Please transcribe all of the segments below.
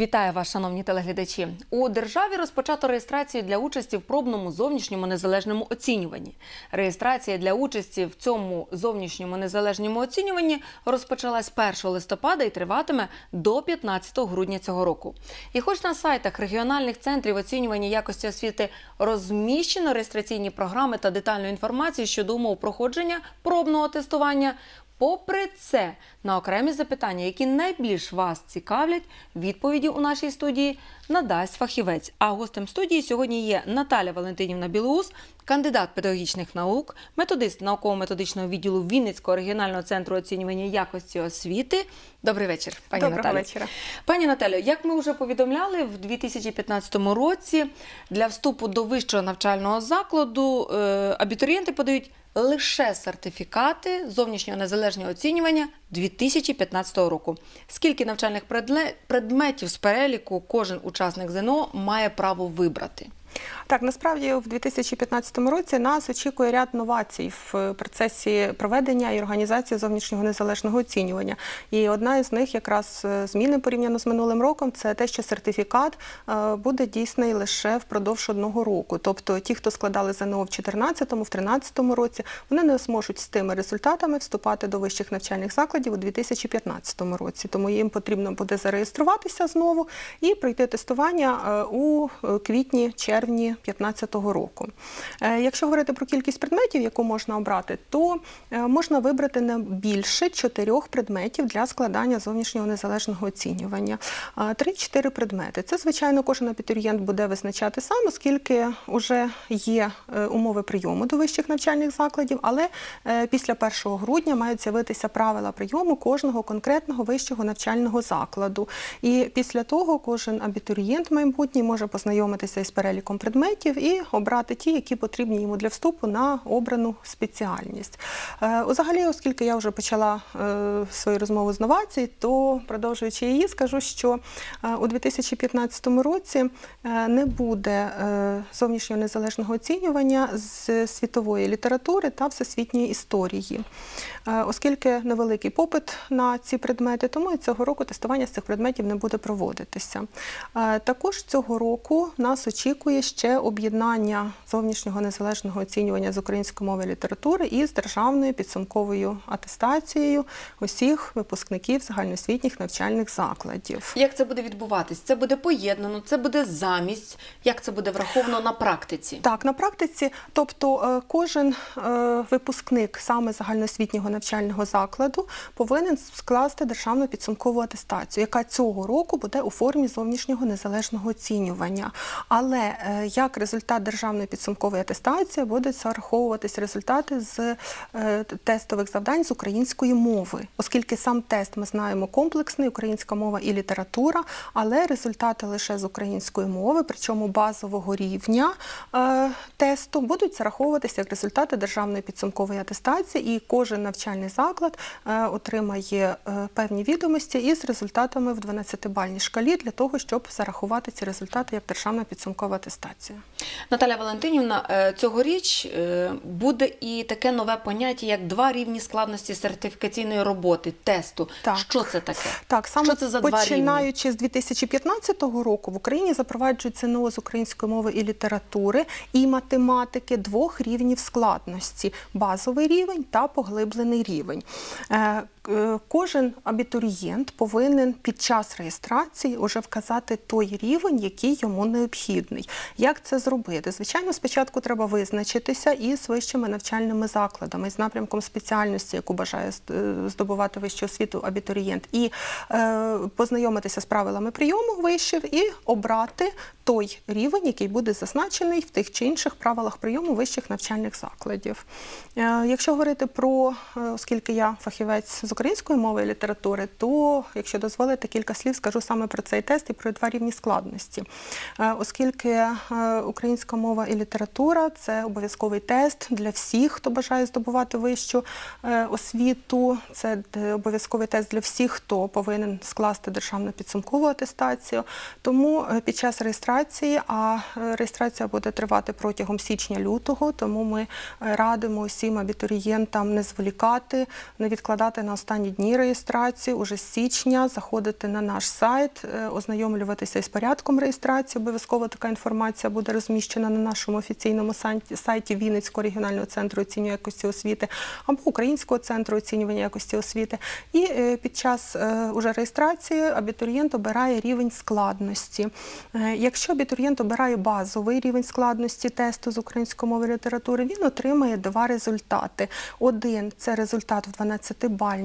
Вітаю вас, шановні телеглядачі. У державі розпочато реєстрацію для участі в пробному зовнішньому незалежному оцінюванні. Реєстрація для участі в цьому зовнішньому незалежному оцінюванні розпочалась 1 листопада і триватиме до 15 грудня цього року. І хоч на сайтах регіональних центрів оцінювання якості освіти розміщено реєстраційні програми та детальну інформацію щодо умов проходження пробного тестування. Попри це, на окремі запитання, які найбільш вас цікавлять, відповіді у нашій студії надасть фахівець. А гостем студії сьогодні є Наталя Валентинівна Білоус, кандидат педагогічних наук, методист науково-методичного відділу Вінницького регіонального центру оцінювання якості освіти. Добрий вечір, пані Доброго Наталі. вечора. Пані Наталю, як ми вже повідомляли, в 2015 році для вступу до вищого навчального закладу е, абітурієнти подають лише сертифікати зовнішнього незалежного оцінювання 2015 року. Скільки навчальних предметів з переліку кожен учасник ЗНО має право вибрати? Так, насправді в 2015 році нас очікує ряд новацій в процесі проведення і організації зовнішнього незалежного оцінювання. І одна із них, якраз е, зміни порівняно з минулим роком, це те, що сертифікат е, буде дійсний лише впродовж одного року. Тобто, ті, хто складали ЗНО в 2014, в 2013 році, вони не зможуть з тими результатами вступати до вищих навчальних закладів у 2015 році. Тому їм потрібно буде зареєструватися знову і пройти тестування е, у е, квітні-червні 2015 року. Е, Якщо говорити про кількість предметів, яку можна обрати, то е, можна вибрати не більше чотирьох предметів для складання зовнішнього незалежного оцінювання. А, 3-4 предмети. Це, звичайно, кожен абітурієнт буде визначати сам, оскільки вже є е, умови прийому до вищих навчальних закладів, але е, після 1 грудня мають з'явитися правила прийому кожного конкретного вищого навчального закладу. І після того кожен абітурієнт майбутній може познайомитися із переліком предметів і обрати ті, які потрібні йому для вступу на обрану спеціальність. Е, Взагалі, оскільки я вже почала е, свою розмову з новацій, то продовжуючи її, скажу, що е, у 2015 році е, не буде е, зовнішнього незалежного оцінювання з світової літератури та всесвітньої історії. Е, Оскільки невеликий попит на ці предмети, тому і цього року тестування з цих предметів не буде проводитися. Е, Також цього року нас очікує ще об'єднання зовнішнього незалежного оцінювання з української мови і літератури із державною підсумковою атестацією усіх випускників загальноосвітніх навчальних закладів. Як це буде відбуватись? Це буде поєднано, це буде замість. Як це буде враховано на практиці? Так, на практиці, тобто е, кожен е, випускник саме загальноосвітнього навчального закладу повинен скласти державну підсумкову атестацію, яка цього року буде у формі зовнішнього незалежного оцінювання. Але е, як результат державної підсумкової атестації будуть зараховуватись результати з е, тестових завдань з української мови, оскільки сам тест ми знаємо комплексний українська мова і література, але результати лише з української мови, причому базового рівня е, тесту, будуть зараховуватися як результати державної підсумкової атестації, і кожен навчальний заклад е, отримає е, певні відомості із результатами в 12-бальній шкалі для того, щоб зарахувати ці результати як державна підсумкова атестація. Наталя Валентинівна, е, цьогоріч е, буде і таке нове поняття, як два рівні складності сертифікаційної роботи, тесту. Так. Що це таке? Так, саме Що це за два починаючи з 2015 року в Україні запроваджують ЗНО з української мови і літератури і математики двох рівнів складності: базовий рівень та поглиблений рівень. Е, Кожен абітурієнт повинен під час реєстрації уже вказати той рівень, який йому необхідний. Як це зробити? Звичайно, спочатку треба визначитися із вищими навчальними закладами, з напрямком спеціальності, яку бажає е, здобувати вищу освіту абітурієнт, і е, познайомитися з правилами прийому вишів і обрати той рівень, який буде зазначений в тих чи інших правилах прийому вищих навчальних закладів. Е, Якщо говорити про, е, оскільки я фахівець з української мови і літератури, то, якщо дозволите, кілька слів скажу саме про цей тест і про два рівні складності. Е, Оскільки е, українська мова і література. Це обов'язковий тест для всіх, хто бажає здобувати вищу е, освіту. Це обов'язковий тест для всіх, хто повинен скласти державну підсумкову атестацію. Тому під час реєстрації, а реєстрація буде тривати протягом січня-лютого, тому ми радимо усім абітурієнтам не зволікати, не відкладати на останні дні реєстрації. Уже з січня заходити на наш сайт, е, ознайомлюватися із порядком реєстрації. Обов'язково така інформація буде розміщена на нашому офіційному сайті- Вінницького регіонального центру оцінювання якості освіти або Українського центру оцінювання якості освіти. І е, під час е, уже реєстрації абітурієнт обирає рівень складності. Якщо абітурієнт обирає базовий рівень складності тесту з української мови і літератури, він отримає два результати. Один це результат в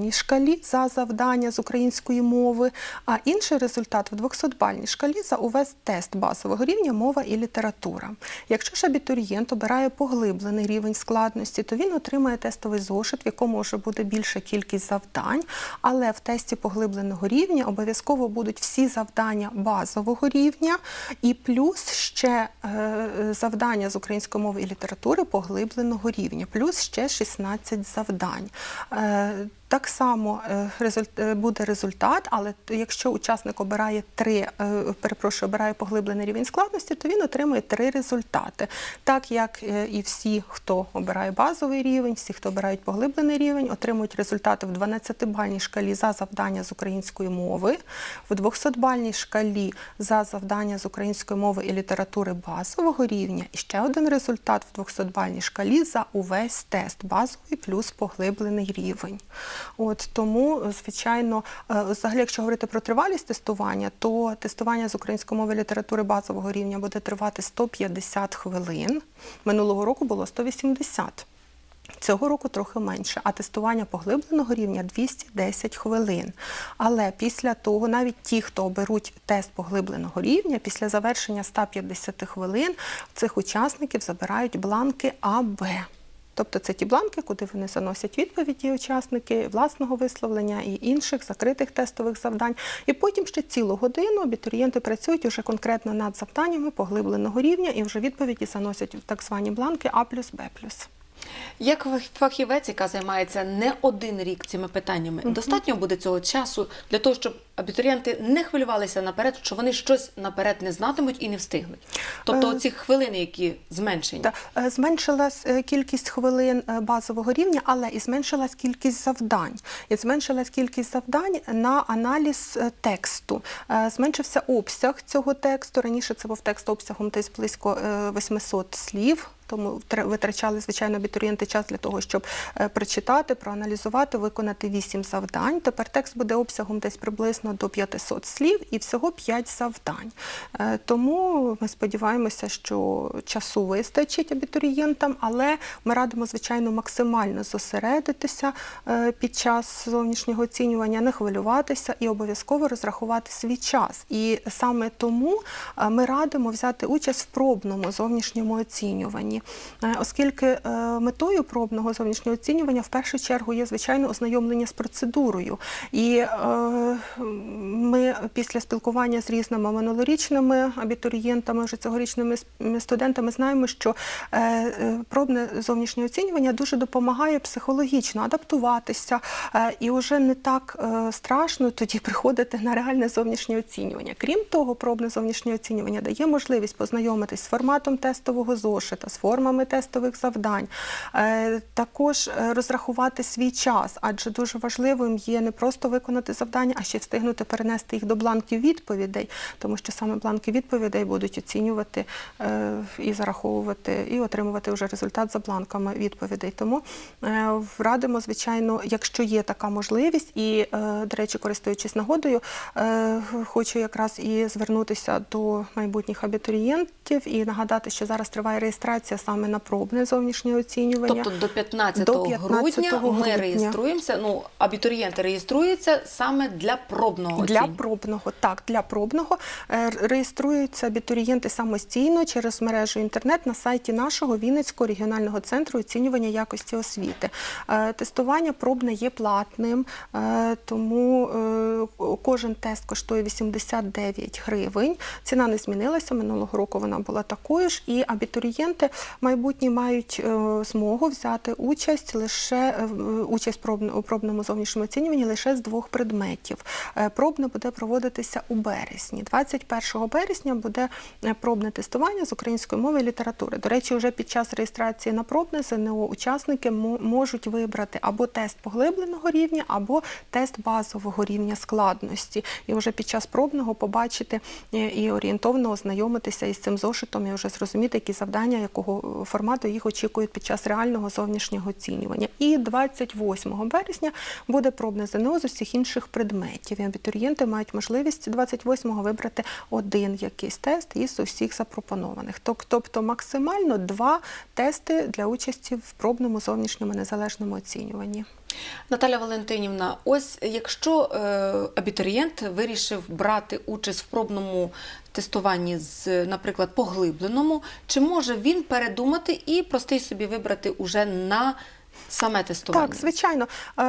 12-бальній шкалі за завдання з української мови, а інший результат в 200-бальній шкалі за увесь тест базового рівня мова і література. Якщо ж абітурієнт обирає поглиблений рівень складності, то він отримає тестовий зошит, в якому вже буде більша кількість завдань, але в тесті поглибленого рівня обов'язково будуть всі завдання базового рівня і плюс ще е, завдання з української мови і літератури поглибленого рівня, плюс ще 16 завдань. Так само е, е, буде результат, але якщо учасник обирає три, е, перепрошую, обирає поглиблений рівень складності, то він отримує три результати. Так як і всі, хто обирає базовий рівень, всі, хто обирають поглиблений рівень, отримують результати в 12-бальній шкалі за завдання з української мови, в 200-бальній шкалі за завдання з української мови і літератури базового рівня, і ще один результат в 200-бальній шкалі за увесь тест базовий плюс поглиблений рівень. От тому, е, звичайно, е, взагалі, якщо говорити про тривалість тестування, то тестування з української мови літератури базового рівня буде тривати 150 хвилин. Минулого року було 180. Цього року трохи менше, а тестування поглибленого рівня 210 хвилин. Але після того, навіть ті, хто оберуть тест поглибленого рівня, після завершення 150 хвилин цих учасників забирають бланки АБ. Тобто це ті бланки, куди вони заносять відповіді учасники власного висловлення і інших закритих тестових завдань. І потім ще цілу годину абітурієнти працюють уже конкретно над завданнями поглибленого рівня і вже відповіді заносять в так звані бланки А плюс Б плюс. Як фах- фахівець, яка займається не один рік цими питаннями, достатньо буде цього часу для того, щоб абітурієнти не хвилювалися наперед, що вони щось наперед не знатимуть і не встигнуть. Тобто Е, ці хвилини, які зменшені. Та, е, Зменшилась е, кількість хвилин базового рівня, але і зменшилась кількість завдань. І зменшилась кількість завдань на аналіз тексту. Зменшився обсяг цього тексту. Раніше це був текст обсягом десь близько е, 800 слів. Тому витрачали, звичайно, абітурієнти час для того, щоб е, прочитати, проаналізувати, виконати 8 завдань. Тепер текст буде обсягом десь приблизно до 500 слів і всього 5 завдань. Е, Тому ми сподіваємося, що часу вистачить абітурієнтам, але ми радимо, звичайно, максимально зосередитися е, під час зовнішнього оцінювання, не хвилюватися і обов'язково розрахувати свій час. І саме тому ми радимо взяти участь в пробному зовнішньому оцінюванні, Е, оскільки е, метою пробного зовнішнього оцінювання в першу чергу є звичайно ознайомлення з процедурою. І е, ми після спілкування з різними минулорічними абітурієнтами, вже цьогорічними студентами, знаємо, що пробне зовнішнє оцінювання дуже допомагає психологічно адаптуватися, і вже не так страшно тоді приходити на реальне зовнішнє оцінювання. Крім того, пробне зовнішнє оцінювання дає можливість познайомитись з форматом тестового зошита, з формами тестових завдань, е, також е, розрахувати свій час, адже дуже важливим є не просто виконати завдання, а ще встигнути перенести їх до бланків відповідей, тому що саме бланки відповідей будуть оцінювати е, і зараховувати, і отримувати вже результат за бланками відповідей. Тому радимо, звичайно, якщо є така можливість, і, до речі, користуючись нагодою, хочу якраз і звернутися до майбутніх абітурієнтів і нагадати, що зараз триває реєстрація реєстрація саме на пробне зовнішнє оцінювання. Тобто до 15, До 15 грудня ми грудня. реєструємося. Ну, абітурієнти реєструються саме для пробного Для пробного, так, для пробного Е, реєструються абітурієнти самостійно через мережу інтернет на сайті нашого Вінницького регіонального центру оцінювання якості освіти. Е, Тестування пробне є платним, е, тому кожен тест коштує 89 гривень. Ціна не змінилася. Минулого року вона була такою ж. І абітурієнти майбутні мають е, змогу взяти участь лише е, в- участь у пробному зовнішньому оцінюванні лише з двох предметів. Е, Пробне буде проводитися у березні. 21 березня буде е, пробне тестування з української мови і літератури. До речі, вже під час реєстрації на пробне ЗНО учасники мо- можуть вибрати або тест поглибленого рівня, або тест базового рівня складності. І вже під час пробного побачити е, і орієнтовно ознайомитися із цим зошитом і вже зрозуміти, які завдання, якого формату їх очікують під час реального зовнішнього оцінювання. І 28 березня буде пробне ЗНО з усіх інших предметів. І абітурієнти мають можливість 28-го вибрати один якийсь тест із усіх запропонованих. Тоб- Тобто максимально два тести для участі в пробному зовнішньому незалежному оцінюванні. Наталя Валентинівна, ось якщо е, абітурієнт вирішив брати участь в пробному тестуванні з, наприклад, поглибленому, чи може він передумати і простий собі вибрати уже на саме тестування? Так, звичайно, е,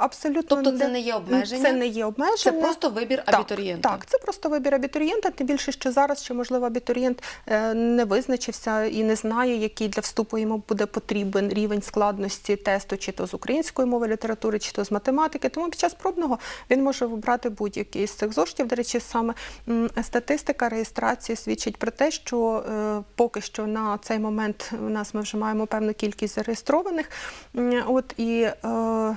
абсолютно Тобто це не є обмеження? Це не є обмеження. Це просто вибір Так, абітурієнта. Так, це просто вибір абітурієнта. Тим більше, що зараз ще можливо абітурієнт е, не визначився і не знає, який для вступу йому буде потрібен рівень складності тесту, чи то з української мови літератури, чи то з математики. Тому під час пробного він може вибрати будь-який з цих зошитів. До речі, саме статистика реєстрації свідчить про те, що е, поки що на цей момент у нас ми вже маємо певну кількість зареєстрованих. От і е,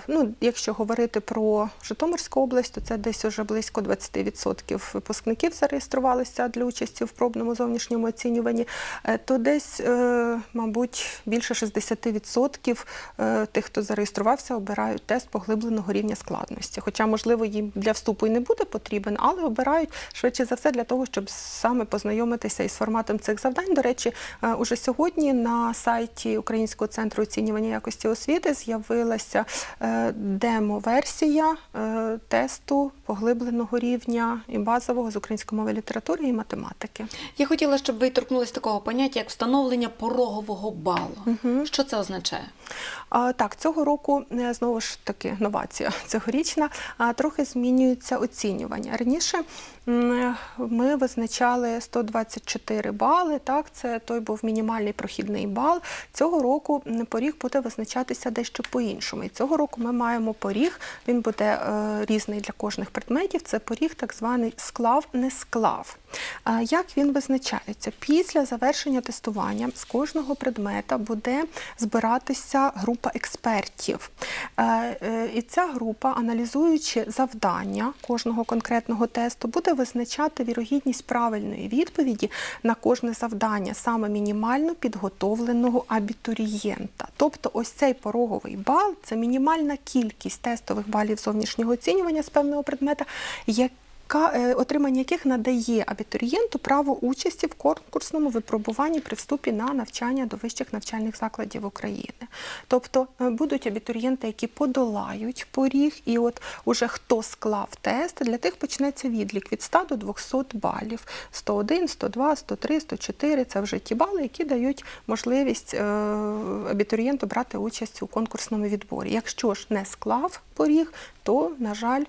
ну, якщо говорити про Житомирську область, то це десь уже близько 20% випускників зареєструвалися для участі в пробному зовнішньому оцінюванні. Е, То десь, е, мабуть, більше 60% е, тих, хто зареєструвався, обирають тест поглибленого рівня складності. Хоча, можливо, їм для вступу і не буде потрібен, але обирають швидше за все для того, щоб саме познайомитися із форматом цих завдань. До речі, уже сьогодні на сайті Українського центру оцінювання якості освіти з'явилася е, демо-версія е, тесту поглибленого рівня і базового з української мови літератури і математики. Я хотіла, щоб ви торкнулися такого поняття, як встановлення порогового балу. Мгм. Що це означає? А, Так, цього року е, знову ж таки новація цьогорічна. а, Трохи змінюється оцінювання. Раніше ми визначали 124 бали. Так, це той був мінімальний прохідний бал. Цього року поріг буде визначатися дещо по-іншому. І цього року ми маємо поріг. Він буде е, різний для кожних предметів. Це поріг, так званий склав, не склав. Як він визначається? Після завершення тестування з кожного предмета буде збиратися група експертів. Е, І ця група, аналізуючи завдання кожного конкретного тесту, буде визначати вірогідність правильної відповіді на кожне завдання, саме мінімально підготовленого абітурієнта. Тобто, ось цей пороговий бал це мінімальна кількість тестових балів зовнішнього оцінювання з певного предмета, яка е, отримання яких надає абітурієнту право участі в конкурсному випробуванні при вступі на навчання до вищих навчальних закладів України. Тобто е, будуть абітурієнти, які подолають поріг, і от уже хто склав тест, для тих почнеться відлік від 100 до 200 балів. 101, 102, 103, 104 – це вже ті бали, які дають можливість е, абітурієнту брати участь у конкурсному відборі. Якщо ж не склав поріг, то, на жаль,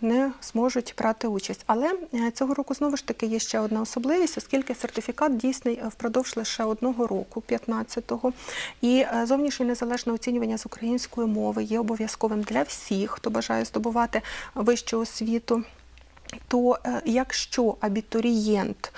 не зможуть брати участь. Але е, цього року знову ж таки є ще одна особливість, оскільки сертифікат дійсний е, впродовж лише одного року, 15-го. І е, зовнішнє незалежне оцінювання з української мови є обов'язковим для всіх, хто бажає здобувати вищу освіту. То якщо абітурієнт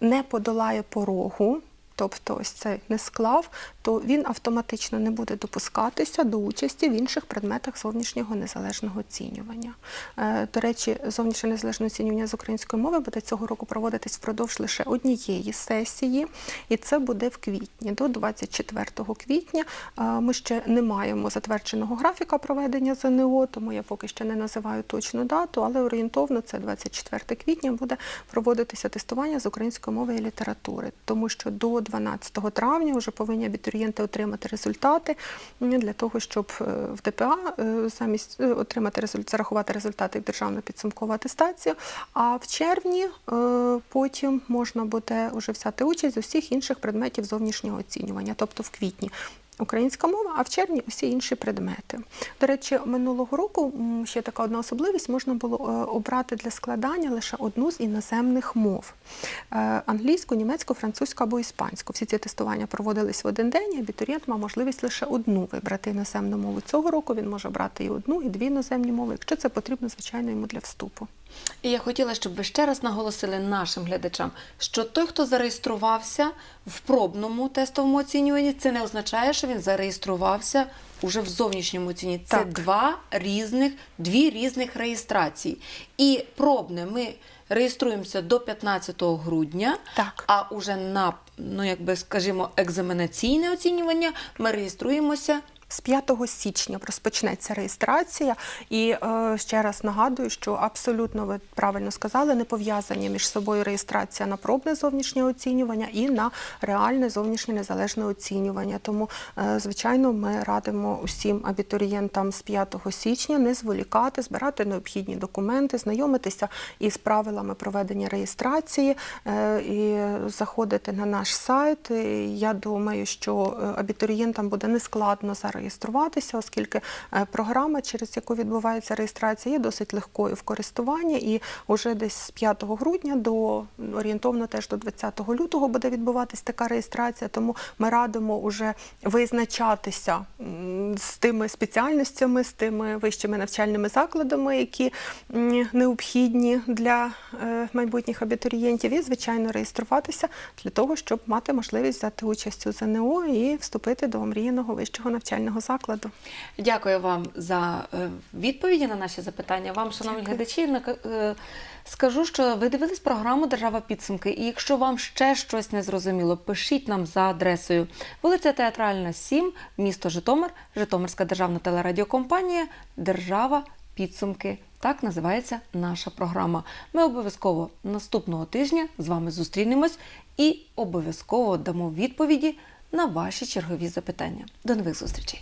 не подолає порогу, тобто ось цей не склав, то він автоматично не буде допускатися до участі в інших предметах зовнішнього незалежного оцінювання. Е, До речі, зовнішнє незалежне оцінювання з української мови буде цього року проводитись впродовж лише однієї сесії, і це буде в квітні. До 24 квітня Е, ми ще не маємо затвердженого графіка проведення ЗНО, тому я поки що не називаю точну дату, але орієнтовно це 24 квітня буде проводитися тестування з української мови і літератури, тому що до 12 травня вже повинні абітурієнти отримати результати для того, щоб е, в ДПА е, замість е, отримати результат, зарахувати результати в державну підсумкову атестацію. А в червні потім можна буде вже взяти участь з усіх інших предметів зовнішнього оцінювання, тобто в квітні. Українська мова, а в червні усі інші предмети. До речі, минулого року ще така одна особливість можна було е, обрати для складання лише одну з іноземних мов: Е, англійську, німецьку, французьку або іспанську. Всі ці тестування проводились в один день. і Абітурієнт мав можливість лише одну вибрати іноземну мову. Цього року він може брати і одну, і дві іноземні мови, якщо це потрібно, звичайно, йому для вступу. І я хотіла, щоб ви ще раз наголосили нашим глядачам, що той, хто зареєструвався в пробному тестовому оцінюванні, це не означає, що він зареєструвався уже в зовнішньому ціні. Це Так. два різних, дві різних реєстрації. І пробне ми реєструємося до 15 грудня, Так. а уже на, ну якби скажімо, екзаменаційне оцінювання ми реєструємося З 5 січня розпочнеться реєстрація, і е, ще раз нагадую, що абсолютно ви правильно сказали, не пов'язані між собою реєстрація на пробне зовнішнє оцінювання і на реальне зовнішнє незалежне оцінювання. Тому, е, звичайно, ми радимо усім абітурієнтам з 5 січня не зволікати, збирати необхідні документи, знайомитися із правилами проведення реєстрації е, і заходити на наш сайт. Я думаю, що е, абітурієнтам буде нескладно зареєструватися, оскільки е, програма, через яку відбувається реєстрація, є досить легкою в користуванні. І вже десь з 5 грудня до орієнтовно теж до 20 лютого буде відбуватись така реєстрація. Тому ми радимо вже визначатися з тими спеціальностями, з тими вищими навчальними закладами, які необхідні для е, майбутніх абітурієнтів, і звичайно реєструватися для того, щоб мати можливість взяти участь у ЗНО і вступити до омріяного вищого навчального закладу. Дякую вам за е, відповіді на наші запитання. Вам, шановні Дякую. глядачі, е, скажу, що ви дивились програму Держава підсумки. І якщо вам ще щось не зрозуміло, пишіть нам за адресою вулиця Театральна, 7, місто Житомир, Житомирська державна телерадіокомпанія, Держава підсумки. Так називається наша програма. Ми обов'язково наступного тижня з вами зустрінемось і обов'язково дамо відповіді на ваші чергові запитання. До нових зустрічей!